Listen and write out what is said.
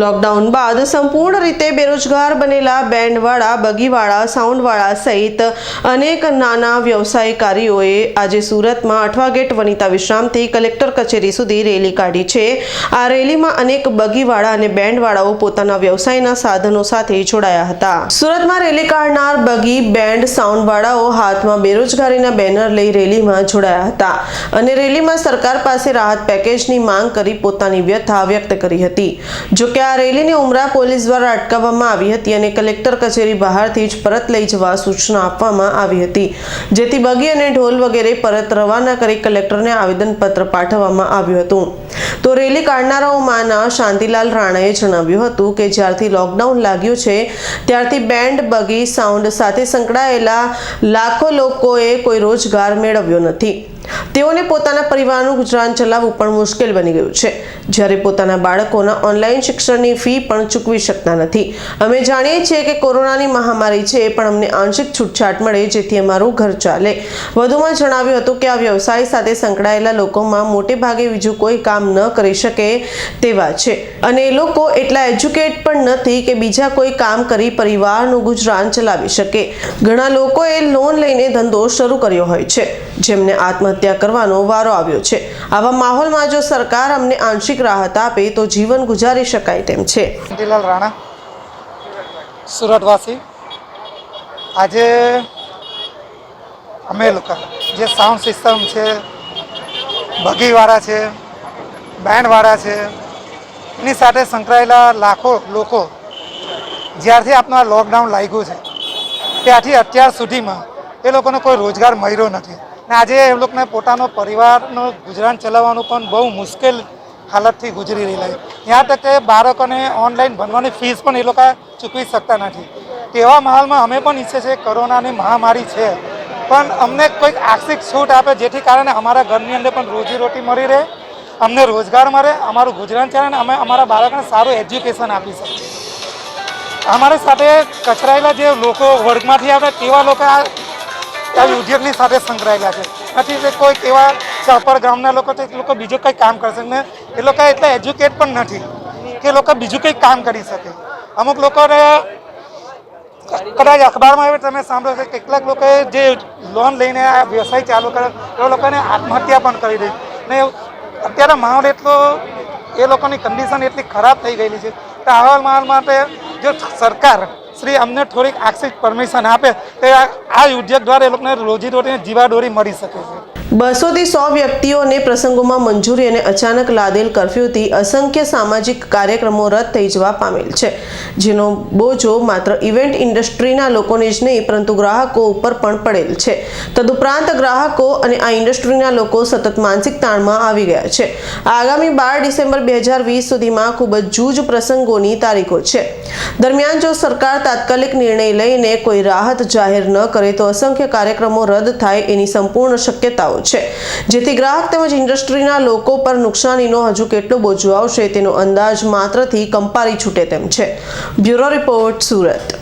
Lockdown બાદ સંપૂર્ણ રીતે બેરોજગાર બનેલા બેન્ડવાળા, બગીવાળા, સાઉન્ડવાળા સહિત અનેક નાના વ્યવસાયકારીઓએ આજે સુરતમાં અઠવા ગેટ વનિતા વિશ્રામથી કલેક્ટર કચેરી સુધી રેલી કાઢી છે. આ રેલીમાં અનેક બગીવાળા અને બેન્ડવાળાઓ પોતાના વ્યવસાયના સાધનો સાથે જોડાયા હતા. સુરતમાં રેલી કાઢનાર બગી, બેન્ડ, સાઉન્ડવાળાઓ હાથમાં બેરોજગારીના બેનર લઈ રેલીમાં જોડાયા હતા અને રેલીમાં સરકાર પાસે રાહત પેકેજની માંગ કરી પોતાની વ્યથા વ્યક્ત કરી હતી. જોકે આ રેલીને ઉમરા પોલીસ દ્વારા અટકાવવામાં આવી હતી અને કલેક્ટર કચેરી બહારથી જ પરત લઈ જવા સૂચના આપવામાં આવી હતી. જેથી બગી અને ઢોલ વગેરે પરત રવાના કરી કલેક્ટરને આવેદનપત્ર પાઠવવામાં આવ્યું હતું. તો રેલી કાઢનારાઓમાંના શાંતિલાલ રાણાએ જણાવ્યું હતું કે જ્યારથી લોકડાઉન લાગ્યું છે, ત્યારથી બેન્ડ, બગી, સાઉન્ડ સાથે સંકળાયેલા લાખો લોકોએ કોઈ રોજગાર મેળવ્યો નથી. તેઓને પોતાના પરિવારનું ગુજરાન ચલાવવું પણ મુશ્કેલ બની ગયું છે. જ્યારે પોતાના બાળકોના ઓનલાઈન શિક્ષણની ફી પણ ચૂકવી શકતા નથી. અમે જાણીએ છીએ કે કોરોનાની મહામારી છે એ પણ અમને આંશિક છૂટછાટ મળે જેથી અમારું ઘર ચાલે. વધુમાં જણાવ્યું હતું કે આ વ્યવસાય સાથે સંકળાયેલા લોકોમાં મોટે ભાગે બીજું કોઈ કામ ન કરી શકે તેવા છે. અને એ લોકો એટલા એજ્યુકેટ પણ નથી કે બીજા કોઈ કામ કરી પરિવારનું ગુજરાન ચલાવી શકે. ઘણા લોકોએ લોન લઈને ધંધો શરૂ કર્યો હોય છે, જેમને આત્મહત્યા કરવાનો વારો આવ્યો છે. આવા માહોલમાં જો સરકાર અમને આંશિક રાહત આપે તો જીવન ગુજારી શકાય તેમ છે. શાંતિલાલ રાણા, સુરતવાસી, આજે અમે લોકો, જે સાઉન્ડ સિસ્ટમ છે, બગીવાળા છે બેન્ડવાળા છે, એની સાથે સંકળાયેલા લાખો લોકો જ્યારથી આપણું આ લોકડાઉન લાગ્યું છે ત્યારથી અત્યાર સુધીમાં એ લોકોને કોઈ રોજગાર મળ્યો નથી. ને આજે એ લોકોને પોતાનો પરિવારનું ગુજરાન ચલાવવાનું પણ બહુ મુશ્કેલ હાલતથી ગુજરી રહેલા છે. ત્યાં તક કે બાળકોને ઓનલાઈન ભણવાની ફીસ પણ એ લોકો ચૂકવી શકતા નથી. તેવા માહોલમાં અમે પણ ઈચ્છે છે કોરોનાની મહામારી છે. પણ અમને કોઈક આર્થિક છૂટ આપે જેથી કારણે અમારા ઘરની અંદર પણ રોજીરોટી મળી રહે, અમને રોજગાર મળે, અમારું ગુજરાન ચાલે અને અમે અમારા બાળકને સારું એજ્યુકેશન આપી શકીએ. અમારી સાથે કચરાયેલા જે લોકો વર્ગમાંથી આવે તેવા લોકો આ આ ઉદ્યોગની સાથે સંકળાયેલા છે. નથી તે કોઈ એવા ચરપર ગામના લોકો તો એ લોકો બીજું કંઈ કામ કરશે ને એ લોકો એટલા એજ્યુકેટ પણ નથી કે લોકો બીજું કંઈ કામ કરી શકે. અમુક લોકોને કદાચ અખબારમાં આવે તમે સાંભળો કે કેટલાક લોકોએ જે લોન લઈને આ વ્યવસાય ચાલુ કરે એ લોકોને આત્મહત્યા પણ કરી દે. ને અત્યારે માહોલ એટલો એ લોકોની કન્ડિશન એટલી ખરાબ થઈ ગયેલી છે તો આવા માહોલ માટે જો સરકાર શ્રી અમને થોડીક આક્ષિક પરમિશન આપે, તો આ ઉદ્યોગ દ્વારા એ લોકોને રોજીરોટીની જીવાદોરી મળી શકે છે. બસોથી સો વ્યક્તિઓને પ્રસંગોમાં મંજૂરી અને અચાનક લાદેલ કર્ફ્યુથી અસંખ્ય સામાજિક કાર્યક્રમો રદ થઈ જવા પામેલ છે, જેનો બોજો માત્ર ઇવેન્ટ ઇન્ડસ્ટ્રીના લોકોને જ નહીં, પરંતુ ગ્રાહકો ઉપર પણ પડેલ છે. તદુપરાંત ગ્રાહકો અને આ ઇન્ડસ્ટ્રીના લોકો સતત માનસિક તાણમાં આવી ગયા છે. આગામી બાર ડિસેમ્બર બે હજાર વીસ સુધીમાં ખૂબ જ જૂજ પ્રસંગોની તારીખો છે. દરમિયાન જો સરકાર તાત્કાલિક નિર્ણય લઈને કોઈ રાહત જાહેર ન કરે તો અસંખ્ય કાર્યક્રમો રદ થાય એની સંપૂર્ણ શક્યતાઓ છે. જેથી ગ્રાહક તેમજ ઇન્ડસ્ટ્રીના લોકો પર નુકસાનીનો હજુ કેટલો બોજો આવશે તેનો અંદાજ માત્રથી કંપારી છૂટે તેમ છે. Bureau report, Surat.